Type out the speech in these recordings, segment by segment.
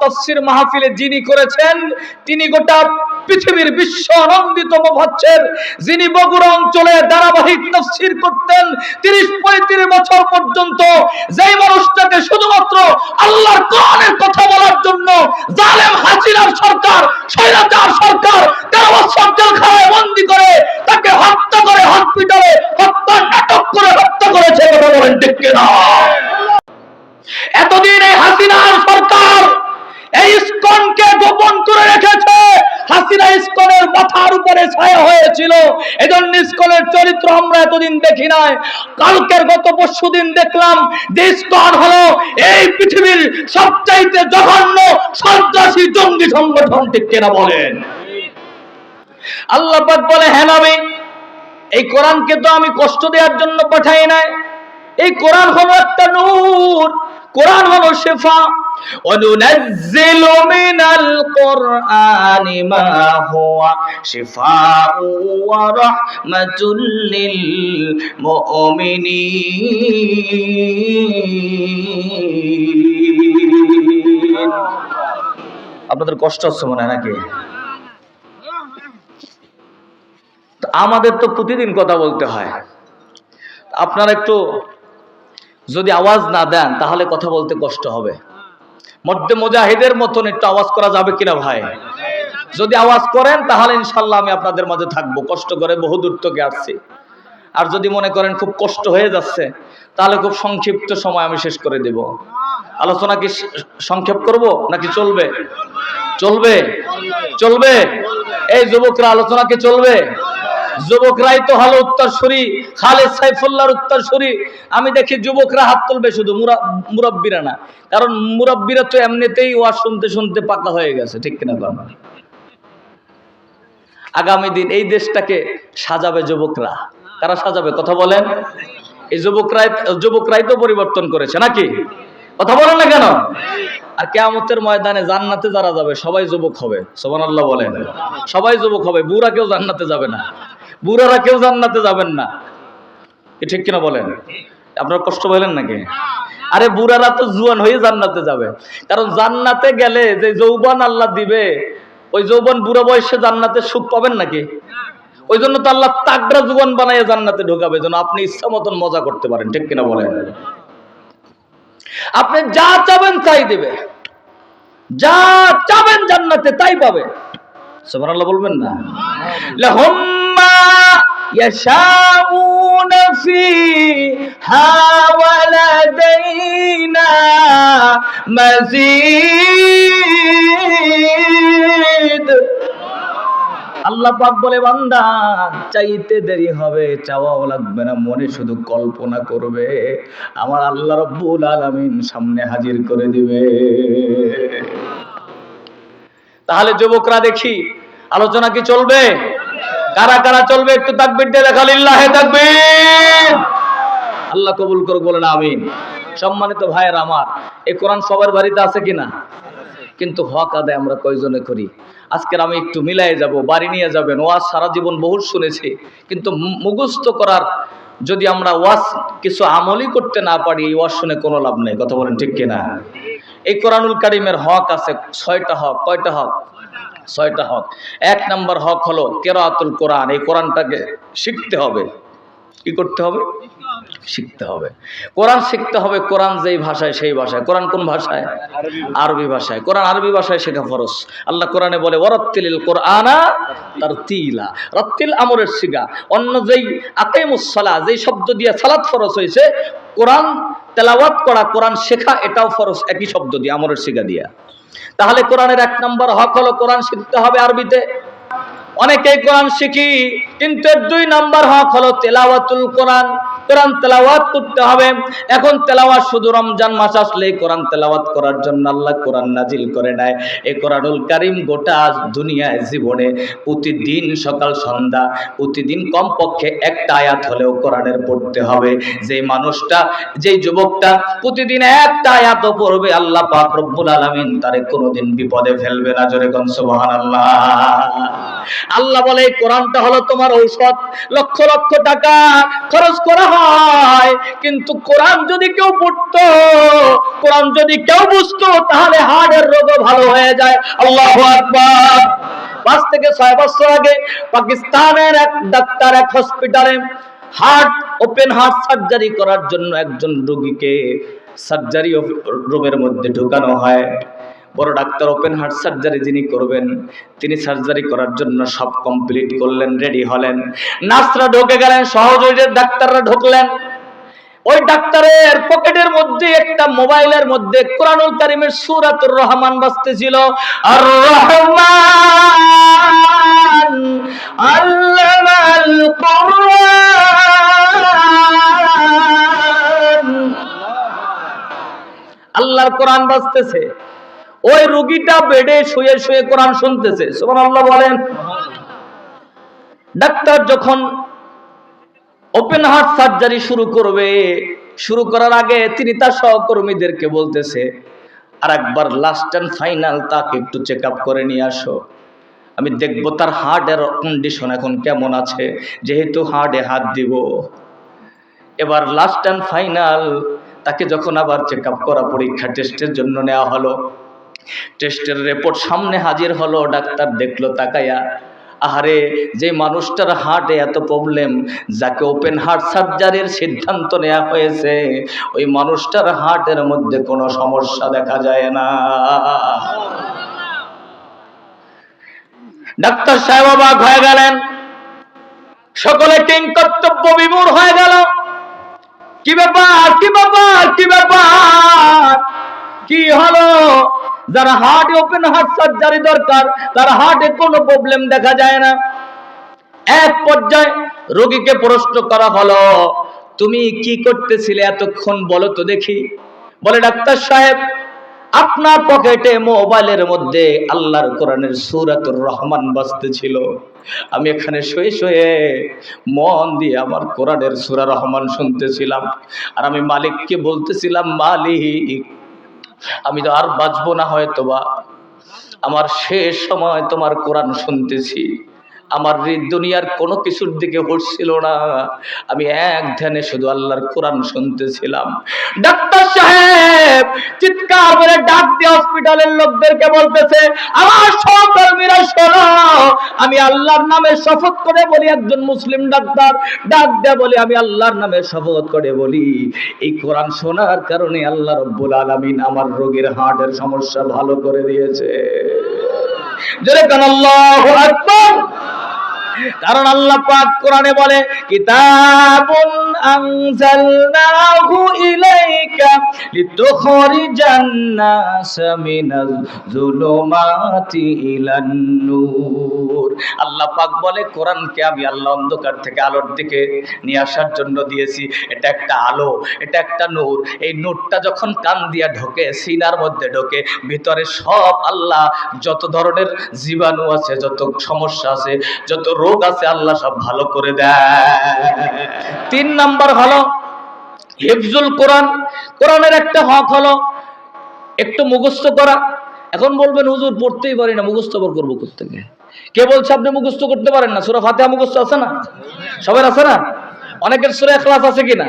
তফসির মাহফিলে যিনি করেছেন, তিনি গোটা পৃথিবীর বিশ্ব আনন্দিত হচ্ছেন যিনি বগুড়া অঞ্চলে ধারাবাহিক তফসির করতেন, তিরিশ পঁয়ত্রিশ বছর পর্যন্ত যেই মানুষটাকে শুধুমাত্র আল্লাহর কোরআনের কথা বলার জন্য জালেম হাসিনার সরকার, স্বৈরাচার সরকার তেরো বছর জেলখানায় বন্দি করে তাকে হত্যা করে হসপিটালে হত্যা নাটক করে হত্যা করেছে কথা বলেন ঠিক কিনা? গোপন করে রেখেছে। হাসিনা ইস্কনের মাথার উপরে ছায়া হয়েছিল। এজন্য ইস্কনের চরিত্র আমরা এতদিন দেখি নাই। কালকের গত পরশু দিন দেখলাম যে ইস্কন হলো এই পৃথিবীর সবচাইতে জঘন্য, সন্ত্রাসী জঙ্গি সংগঠন, ঠিক কিনা বলেন? আল্লাহ বলে হ্যাঁ নবী, এই কোরআনকে তো আমি কষ্ট দেওয়ার জন্য পাঠাই নাই। এই কোরআন হলো একটা নূর, কোরআন হলো শেফা وننزل من القرآن ما هو شفاء ورحمة للمؤمنين আপনাদের কষ্ট হচ্ছে মনে হয় নাকি তো আমাদের তো প্রতিদিন কথা বলতে হয় আপনারা একটু যদি আওয়াজ না দেন তাহলে কথা বলতে কষ্ট হবে মধ্যে মুজাহিদের মতন একটু আওয়াজ করা যাবে কিনা ভাই? যদি আওয়াজ করেন, তাহলে ইনশাল্লাহ আমি আপনাদের মাঝে থাকব। কষ্ট করে বহু দূর থেকে আসছি। আর যদি মনে করেন খুব কষ্ট হয়ে যাচ্ছে, তাহলে খুব সংক্ষিপ্ত সময় আমি শেষ করে দেব। আলোচনা কি সংক্ষেপ করব নাকি চলবে? চলবে। চলবে। এই যুবকরা, আলোচনা কি চলবে? যুবকরাই তো হলো উত্তরসূরি, খালেদ সাইফুল্লাহর উত্তরসূরি। আমি দেখি যুবকরা হাত তুলবে শুধু মুরব্বীরা না। কারণ মুরব্বীরা তো এমনিতেই ওয়াজ শুনতে শুনতে পাকা হয়ে গেছে, ঠিক কিনা বাবা আগামী দিন এই দেশটাকে সাজাবে যুবকরা। কারা সাজাবে? কথা বলেন। এই যুবকরাই যুবকরাই তো পরিবর্তন করেছে, নাকি? কথা বলেন না কেন? আর কেয়ামতের ময়দানে জান্নাতে যারা যাবে, সবাই যুবক হবে। সোমান আল্লাহ বলেন। সবাই যুবক হবে, বুড়া কেউ জান্নাতে যাবে না। বুড়ারা কেউ জান্নাতে যাবেন না। এ ঠিক কিনা বলেন? আপনার কষ্ট পেলেন নাকি? আরে বুড়ারা তো জুয়ান হয়ে জান্নাতে যাবে। কারণ জান্নাতে গেলে যে যৌবন আল্লাহ দিবে ওই যৌবন বুড়ো বয়সে জান্নাতে সুখ পাবেন নাকি? ওই জন্য তো আল্লাহ তাগড়া যুবন বানাইয়ে জান্নাতে ঢোকাবে যেন আপনি ইচ্ছা মতন মজা করতে পারেন ঠিক কিনা বলেন? আপনি যা চাবেন তাই দেবে। যা চাবেন জান্নাতে তাই পাবে। সুবহানাল্লাহ বলবেন না? লাহুম يشاءون فيها ولدينا مزيد আল্লাহ পাক বলে বান্দা চাইতে দেরি হবে চাওয়াও লাগবে না মনে শুধু কল্পনা করবে আমার আল্লাহ রব্বুল আলামিন সামনে হাজির করে দিবে তাহলে যুবকরা দেখি আলোচনা কি চলবে কারা কারা চলবে একটু তাকবির দিয়ে দেখা, লিল্লাহে তাকবীর। আল্লাহ কবুল করুক, বলেন আমিন। সম্মানিত ভাইয়ের আমার, এই কোরআন সবার বাড়িতে আছে কিনা? কিন্তু হক আদায় আমরা কয়জনে করি? আজকের আমি একটু মিলাই যাব, বাড়ি নিয়ে যাবেন, ওয়াজ সারা জীবন বহু শুনেছি। কিন্তু মুখস্থ করার যদি আমরা ওয়াজ কিছু আমলই করতে না পারি, এই ওয়াজ শুনে কোনো লাভ নেই। কথা বলেন ঠিক কিনা? এই কোরআনুল কারিমের হক আছে, ছয়টা হক, কয়টা হক? ছয়টা হক। এক নম্বর হক হলো কেরাতুল কোরআন। এই কোরআনটাকে শিখতে হবে। কি করতে হবে? শিখতে হবে। কোরআন শিখতে হবে কোরআন যেই ভাষায় সেই ভাষায়। কোরআন কোন ভাষায়? আরবি ভাষায়। কোরআন আরবি ভাষায় শেখা ফরজ। আল্লাহ কোরআনে বলে ওরত্তিল কোরআনা তার তিলা রত্তিল আমরের শিগা। অন্য যেই আকাইমুসসালা যেই শব্দ দিয়ে সালাত ফরজ হয়েছে কোরআন তেলাওয়াত করা কোরআন শেখা এটাও ফরজ একই শব্দ দিয়ে আমরের শিগা দিয়া। তাহলে কোরআনের এক নম্বর হক হলো কোরআন শিখতে হবে আরবিতে। অনেকেই কোরআন শিখি কিন্তু দুই নম্বর হক হলো তেলাওয়াতুল কোরআন। কোরআন তেলাওয়াত করতে হবে। এখন তেলাওয়াত শুধু রমজান মাস আসলেই কোরআন তেলাওয়াত করার জন্য আল্লাহ কোরআন নাজিল করে নেয়। এই কোরআনুল কারিম গোটা দুনিয়ায় জীবনে প্রতিদিন সকাল, সন্ধ্যা, প্রতিদিন কমপক্ষে একটা আয়াত হলেও কোরআনের পড়তে হবে। যে মানুষটা, যেই যুবকটা প্রতিদিন একটা আয়াতও পড়বে, আল্লাহ পাক রব্বুল আলামিন তারে কোনোদিন বিপদে ফেলবে না। জোরে কোন সুবহানাল্লাহ। আল্লাহ বলে, এই কোরআনটা হলো তোমার ঔষধ। লক্ষ লক্ষ টাকা খরচ করা হয়। কিন্তু কোরআন যদি কেউ পড়তো, কোরআন যদি কেউ বুঝতো, তাহলে হার্টের রোগও ভালো হয়ে যায়। আল্লাহ আকবার। পাঁচ থেকে ছয় বছর আগে পাকিস্তানের এক ডাক্তার এক হসপিটালে হার্ট ওপেন হার্ট সার্জারি করার জন্য একজন রোগীকে সার্জারি রুমের মধ্যে ঢুকানো হয়। বড় ডাক্তার ওপেন হার্ট সার্জারি যিনি করবেন, তিনি সার্জারি করার জন্য সব কমপ্লিট করলেন রেডি হলেন। নার্সরা ঢুকে গেলেন, সহযোগীদের ডাক্তাররা ঢুকলেন। ওই ডাক্তারের পকেটের মধ্যে একটা মোবাইলের মধ্যে কোরআনুল কারিমের সুরাতুর রহমান আল্লামাল কোরআন। আল্লাহর কোরআন বাজতেছে। ওই রুগীটা বেডে শুয়ে শুয়ে কোরআন শুনতেছে। সুবহানাল্লাহ বলেন। ডাক্তার যখন ওপেন হার্ট সার্জারি শুরু করবে, শুরু করার আগে তিনি তার সহকর্মীদেরকে বলতেছে, আর একবার লাস্ট অ্যান্ড ফাইনাল তাকে একটু চেক আপ করে নিয়ে আসো। আমি দেখব তার হার্টের কন্ডিশন এখন কেমন আছে, যেহেতু হার্টে হাত দিব। এবার লাস্ট অ্যান্ড ফাইনাল তাকে যখন আবার চেক আপ করা পরীক্ষা টেস্টের জন্য নেওয়া হলো টেস্টের রিপোর্ট সামনে হাজির হলো, ডাক্তার দেখল, তাকায়া। আহারে, যে মানুষটার হার্টে এত প্রবলেম যাকে ওপেন হার্ট সার্জারির সিদ্ধান্ত নেওয়া হয়েছে, ওই মানুষটার হার্টের মধ্যে কোনো সমস্যা দেখা যায় না। ডাক্তার সাহেব অবাক হয়ে গেলেন। সকলে কিং কর্তব্য বিমূর হয়ে গেল। কি ব্যাপার কি ব্যাপার কি ব্যাপার? কি হলো? যারা হার্ট ওপেন হার্ট সার্জারি দরকার, তার হার্টে কোনো প্রবলেম দেখা যায় না। এক পর্যায়ে রোগীকে প্রশ্ন করা হলো, তুমি কি করতেছিলে এতক্ষণ বলো তো দেখি? বলে, ডাক্তার সাহেব, আপনার পকেটে মোবাইলের মধ্যে আল্লাহর কোরআনের সুরাতুর রহমান বাজতেছিল। আমি এখানে শুয়ে শুয়ে মন দিয়ে আমার কোরআনের সুরা রহমান শুনতেছিলাম। আর আমি মালিককে বলতেছিলাম, মালিক আমি তো আর বাঁচবো না হয়তো বা আমার শেষ সময় তোমার কোরআন শুনতেছি। আমার দুনিয়ার কোনো কিছুর দিকে হচ্ছিল না। আমি এক ধ্যানে শুধু আল্লাহর কোরআন শুনতেছিলাম। ডাক্তার সাহেব, চিৎকার করে ডাক দিয়ে হসপিটালের লোকদেরকে বলতেছে, আমার সহকর্মীরা শোনো। আমি আল্লাহর নামে শপথ করে বলি, একজন মুসলিম ডাক্তার, ডাক দেয়া বলি, আমি আল্লাহর নামে শপথ করে বলি, এই কোরআন শোনার কারণে আল্লাহ রব্বুল আলামিন আমার রোগীর হার্টের সমস্যা ভালো করে দিয়েছে। জোরে কান, আল্লাহু আকবার। কারণ আল্লাহ পাক কোরআনে বলে কিতাবুন আনজালনাহু ইলাইকা লিতুখরিজান নাস মিনাজ যুলুমাতি ইলান নূর আল্লাহ পাক বলে, কোরআনকে আমি আল্লাহ অন্ধকার থেকে আলোর দিকে নিয়ে আসার জন্য দিয়েছি। এটা একটা আলো, এটা একটা নূর। এই নূরটা যখন কান দিয়া ঢোকে, সিনার মধ্যে ঢোকে, ভিতরে সব আল্লাহ, যত ধরনের জীবাণু আছে, যত সমস্যা আছে, যত রোগ আছে, আল্লাহ সব ভালো করে দেয়। তিন নাম্বার হলো, হিফজুল কোরআন। কোরআনের একটা হক হলো, একটু মুখস্থ করা। এখন বলবেন, হুজুর, পড়তেই পারি না, মুখস্থ করব থেকে কে বলছে আপনি মুখস্থ করতে পারেন না? সুরা ফাতেহা মুখস্থ আছে না? সবাই আছে না? অনেকের সুরা এখলাস আছে কিনা?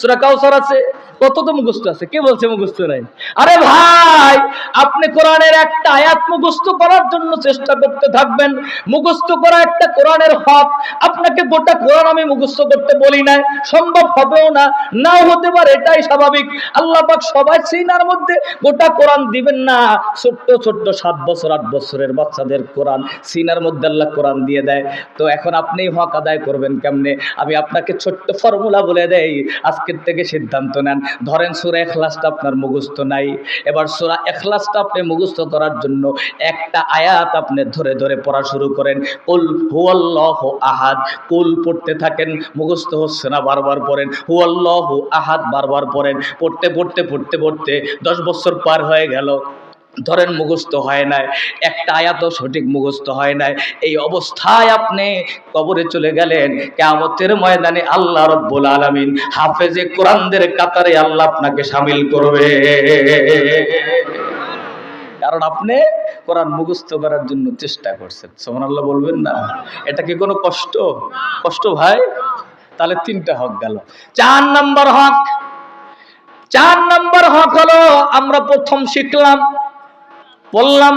সুরা কাউসার আছে? কত তো মুখস্থ আছে? কে বলছে মুখস্থ নাই? আরে ভাই, আপনি কোরআনের একটা আয়াত মুখস্থ করার জন্য চেষ্টা করতে থাকবেন। মুখস্থ করা একটা কোরআনের হক। আপনাকে গোটা কোরআন আমি মুখস্থ করতে বলি না। সম্ভব হবেও না, নাও হতে পারে, এটাই স্বাভাবিক। আল্লাহ পাক সবাই সিনার মধ্যে গোটা কোরআন দিবেন না। ছোট্ট ছোট্ট সাত বছর, আট বছরের বাচ্চাদের কোরআন সিনার মধ্যে আল্লাহ কোরআন দিয়ে দেয়। তো এখন আপনি হক আদায় করবেন কেমনে? আমি আপনাকে ছোট্ট ফর্মুলা বলে দেয় আজকের থেকে সিদ্ধান্ত নেন। ধরেন সুরা এখলাসটা আপনার মুখস্থ নাই। এবার সুরা এখলাসটা আপনি মুখস্থ করার জন্য একটা আয়াত আপনি ধরে ধরে পড়া শুরু করেন। কুল হুয়াল্লাহ আহাদ। কুল পড়তে থাকেন, মুখস্থ হচ্ছে না, বারবার পড়েন। হুয়াল্লাহ আহাদ বারবার পড়েন। পড়তে পড়তে পড়তে পড়তে দশ বছর পার হয়ে গেল। ধরেন মুখস্থ হয় নাই, একটা আয়াতও সঠিক মুখস্থ হয় নাই, এই অবস্থায় আপনি কবরে চলে গেলেন কেমতের ময়দানে আল্লাহ রব্বুল আলামিন হাফেজে কোরআনদের কাতারে আল্লাহ আপনাকে সামিল করবে। কারণ আপনি কোরআন মুখস্থ করার জন্য চেষ্টা করছেন সোমান আল্লাহ বলবেন না। এটা কি কোনো কষ্ট? কষ্ট ভাই? তাহলে তিনটা হক গেল। চার নাম্বার হক, চার নাম্বার হক হলো আমরা প্রথম শিখলাম বললাম,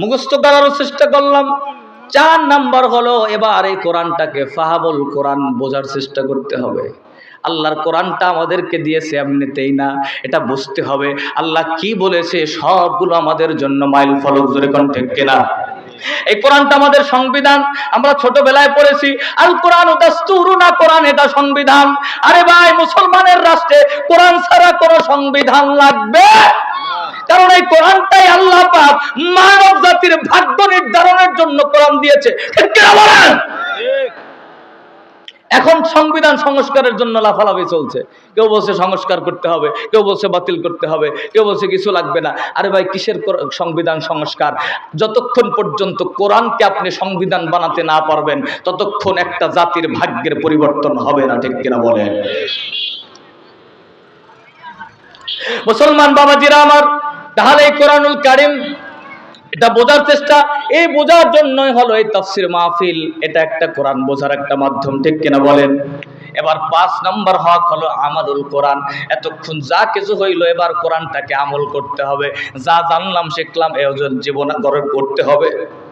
মুখস্থ করারও চেষ্টা করলাম। চার নাম্বার হলো, এবার এই কোরআনটাকে ফাহাবুল কোরআন বোঝার চেষ্টা করতে হবে। আল্লাহর কোরআনটা আমাদেরকে দিয়েছে এমনিতেই না, এটা বুঝতে হবে। আল্লাহ কি বলেছে সবগুলো আমাদের জন্য মাইল ফলক জোরে কোন ঠিক কিনা? এই কোরআনটা আমাদের সংবিধান, আমরা ছোটবেলায় পড়েছি, আল কোরআন ওটা না কোরআন, এটা সংবিধান। আরে ভাই, মুসলমানের রাষ্ট্রে কোরআন ছাড়া কোনো সংবিধান লাগবে? কারণ এই কোরআনটাই আল্লাহ পাক মানব জাতির ভাগ্য নির্ধারণের জন্য কোরআন দিয়েছে। এখন সংবিধান সংস্কারের জন্য লাফালাফি চলছে। কেউ বলছে সংস্কার করতে হবে, কেউ বলছে বাতিল করতে হবে, কেউ বলছে কিছু লাগবে না। আরে ভাই, কিসের সংবিধান সংস্কার? যতক্ষণ পর্যন্ত কোরআনকে আপনি সংবিধান বানাতে না পারবেন, ততক্ষণ একটা জাতির ভাগ্যের পরিবর্তন হবে না, ঠিক কিনা বলেন? মুসলমান বাবাজিরা আমার তাহলে এই কোরআনুল কারিম এটা বোঝার চেষ্টা। এই বোঝার জন্যই হলো এই তাফসির মাহফিল। এটা একটা কোরআন বোঝার একটা মাধ্যম, ঠিক কিনা বলেন? এবার পাঁচ নম্বর হক হলো আমালুল কোরআন। এতক্ষণ যা কিছু হইল, এবার কোরআনটাকে আমল করতে হবে। যা জানলাম, শিখলাম, এ জীবন গড়ে করতে হবে।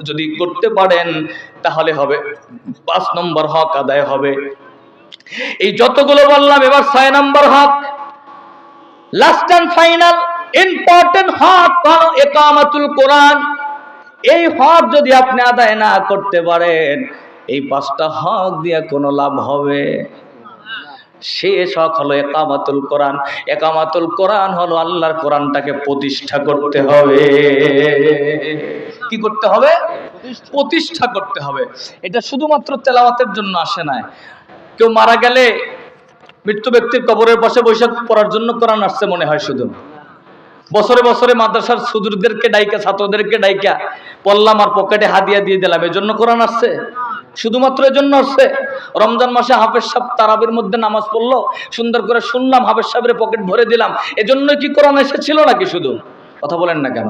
যদি করতে পারেন, তাহলে হবে। পাঁচ নম্বর হক আদায় হবে। এই যতগুলো বললাম, এবার ছয় নম্বর হক। লাস্ট অ্যান্ড ফাইনাল ইম্পর্টেন্ট হক হলো একামাতুল কোরআন। এই হক যদি আপনি আদায় না করতে পারেন, এই পাঁচটা হক দিয়ে কোনো লাভ হবে? শেষ হক হলো একামাতুল কোরআন। একামাতুল কোরআন হলো আল্লাহর কোরআনটাকে প্রতিষ্ঠা করতে হবে। কি করতে হবে? প্রতিষ্ঠা করতে হবে। এটা শুধুমাত্র তেলাওয়াতের জন্য আসে না কেউ মারা গেলে মৃত্যু ব্যক্তির কবরের পাশে বৈশাখ পড়ার জন্য কোরআন আসছে মনে হয় শুধু। বছরে বছরে মাদ্রাসার সুদূরদেরকে ডাইকা, ছাত্রদেরকে ডাইকা পড়লাম আর পকেটে হাতিয়া দিয়ে দিলাম। এজন্য কোরআন আসছে। শুধুমাত্র এজন্য আসছে। রমজান মাসে হাফেজ সাহেব তারাবির মধ্যে নামাজ পড়ল। সুন্দর করে শুনলাম, হাফেজ সাহেবের পকেট ভরে দিলাম। এজন্য কি কোরআন এসেছিল নাকি শুধু? কথা বলেন না কেন?